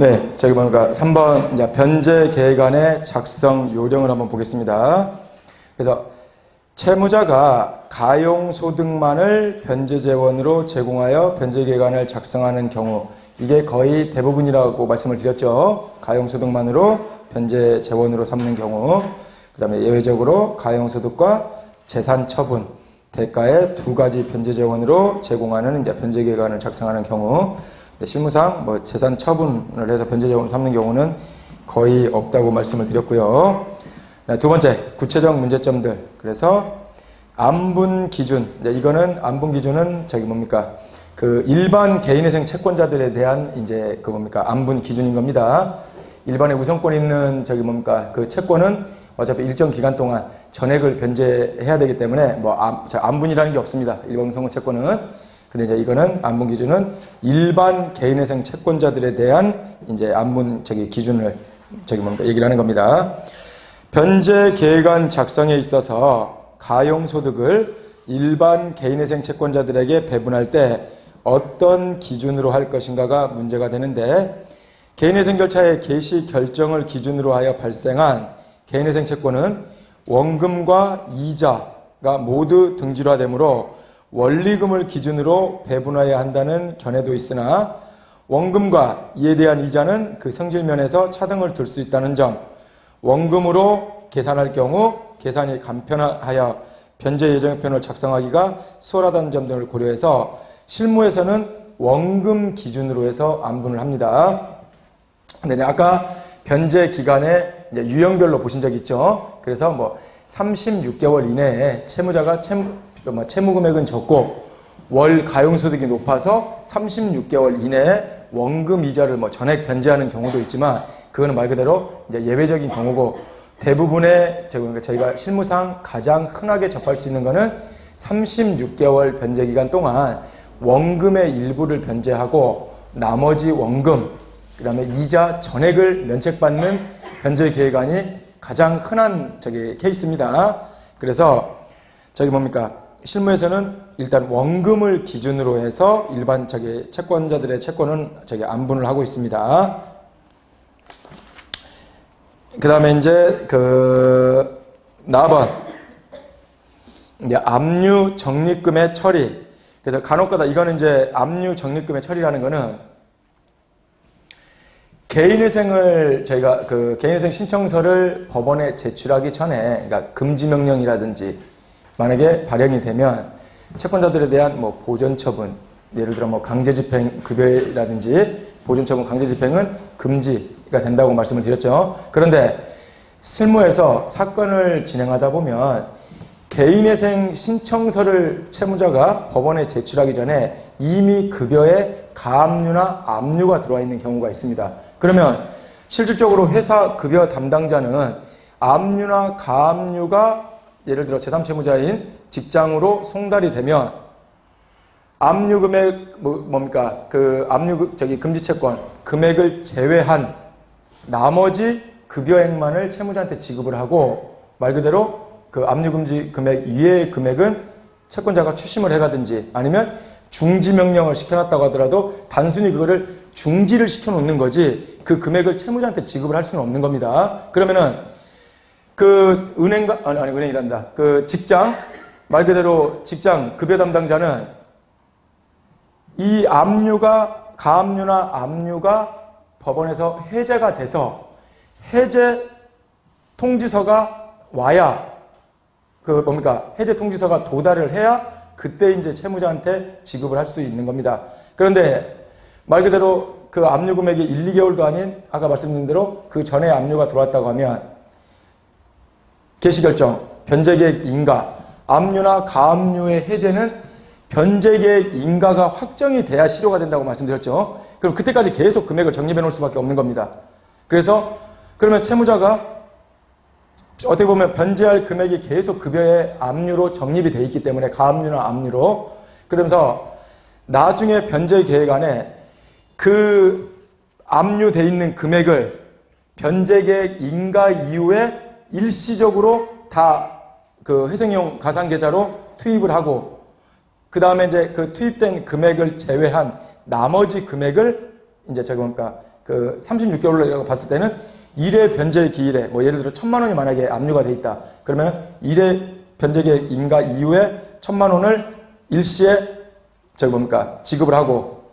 네, 저기 뭡니까 3번 이제 변제 계획안의 작성 요령을 한번 보겠습니다. 그래서 채무자가 가용 소득만을 변제 재원으로 제공하여 변제 계획안을 작성하는 경우 이게 거의 대부분이라고 말씀을 드렸죠. 가용 소득만으로 변제 재원으로 삼는 경우 그다음에 예외적으로 가용 소득과 재산 처분 대가의 두 가지 변제 재원으로 제공하는 이제 변제 계획안을 작성하는 경우 실무상 뭐 재산 처분을 해서 변제 재원을 삼는 경우는 거의 없다고 말씀을 드렸고요. 네, 두 번째 구체적 문제점들 그래서 안분 기준 이거는 안분 기준은 저기 뭡니까 그 일반 개인회생 채권자들에 대한 이제 그 뭡니까 안분 기준인 겁니다. 일반에 우선권 있는 저기 뭡니까 그 채권은 어차피 일정 기간 동안 전액을 변제해야 되기 때문에 뭐 안, 자, 안분이라는 게 없습니다. 일반 우선권 채권은 근데 이제 이거는 안분 기준은 일반 개인회생 채권자들에 대한 이제 안분 저기 기준을 저기 뭡니까 얘기를 하는 겁니다. 변제 계획안 작성에 있어서 가용 소득을 일반 개인회생 채권자들에게 배분할 때 어떤 기준으로 할 것인가가 문제가 되는데 개인회생 결차의 개시 결정을 기준으로 하여 발생한 개인회생 채권은 원금과 이자가 모두 등질화되므로 원리금을 기준으로 배분해야 한다는 견해도 있으나 원금과 이에 대한 이자는 그 성질면에서 차등을 둘 수 있다는 점, 원금으로 계산할 경우 계산이 간편하여 변제 예정편을 작성하기가 수월하다는 점 등을 고려해서 실무에서는 원금 기준으로 해서 안분을 합니다. 근데 아까 변제 이제 유형별로 보신 적 있죠? 그래서 뭐 36개월 이내에 채무자가 채무, 뭐 채무 금액은 적고 월 가용소득이 높아서 36개월 이내에 원금 이자를 뭐 전액 변제하는 경우도 있지만 그거는 말 그대로 이제 예외적인 경우고 대부분의 그러니까 저희가 실무상 가장 흔하게 접할 수 있는 거는 36개월 변제 기간 동안 원금의 일부를 변제하고 나머지 원금 그다음에 이자 전액을 면책받는 변제 계획안이 가장 흔한 저기 케이스입니다. 그래서 저기 뭡니까 실무에서는 일단 원금을 기준으로 해서 일반 저기 채권자들의 채권은 저기 안분을 하고 있습니다. 그 다음에 이제 그 4번 이제 압류 적립금의 처리 그래서 간혹가다 이거는 이제 압류 적립금의 처리라는 거는 개인회생을 저희가 그 개인회생 신청서를 법원에 제출하기 전에 그러니까 금지 명령이라든지 만약에 발행이 되면 채권자들에 대한 뭐 보전 처분 예를 들어 뭐 강제 집행 급여라든지 보전 처분 강제 집행은 금지가 된다고 말씀을 드렸죠. 그런데 실무에서 사건을 진행하다 보면 개인회생 신청서를 채무자가 법원에 제출하기 전에 이미 급여에 가압류나 압류가 들어와 있는 경우가 있습니다. 그러면 실질적으로 회사 급여 담당자는 압류나 가압류가 예를 들어 제3채무자인 직장으로 송달이 되면 압류 금액 뭐, 뭡니까 그 압류 저기 금지 채권 금액을 제외한 나머지 급여액만을 채무자한테 지급을 하고 말 그대로 그 압류 금지 금액 이외의 금액은 채권자가 추심을 해가든지 아니면 중지 명령을 시켜놨다고 하더라도 단순히 그거를 중지를 시켜놓는 거지 그 금액을 채무자한테 지급을 할 수는 없는 겁니다. 그러면은 그 은행가 아니, 아니 은행이란다. 그 직장 말 그대로 직장 급여 담당자는 이 압류가 가압류나 압류가 법원에서 해제가 돼서 해제 통지서가 와야 그 뭡니까 해제 통지서가 도달을 해야 그때 이제 채무자한테 지급을 할 수 있는 겁니다. 그런데 말 그대로 그 압류 금액이 1, 2개월도 아닌 아까 말씀드린 대로 그 전에 압류가 들어왔다고 하면 개시결정, 변제계획 인가, 압류나 가압류의 해제는 변제계획 인가가 확정이 돼야 실효가 된다고 말씀드렸죠. 그럼 그때까지 계속 금액을 적립해 놓을 수밖에 없는 겁니다. 그래서 그러면 채무자가 어떻게 보면 변제할 금액이 계속 급여의 압류로 적립이 돼 있기 때문에 가압류나 압류로 그러면서 나중에 변제 계획 안에 그 압류돼 있는 금액을 변제 계획 인가 이후에 일시적으로 다 그 회생용 가상 계좌로 투입을 하고 그 다음에 이제 그 투입된 금액을 제외한 나머지 금액을 이제 저기 뭡니까 그그 36개월이라고 봤을 때는 1회 변제 기일에 뭐 예를 들어 천만 원이 만약에 압류가 돼 있다. 그러면 1회 변제 계획 인가 이후에 천만 원을 일시에 저기 뭡니까 지급을 하고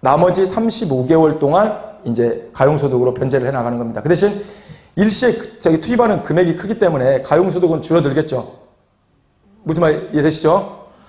나머지 35개월 동안 이제 가용소득으로 변제를 해 나가는 겁니다. 그 대신 일시에 그- 투입하는 금액이 크기 때문에 가용소득은 줄어들겠죠. 무슨 말 이해되시죠?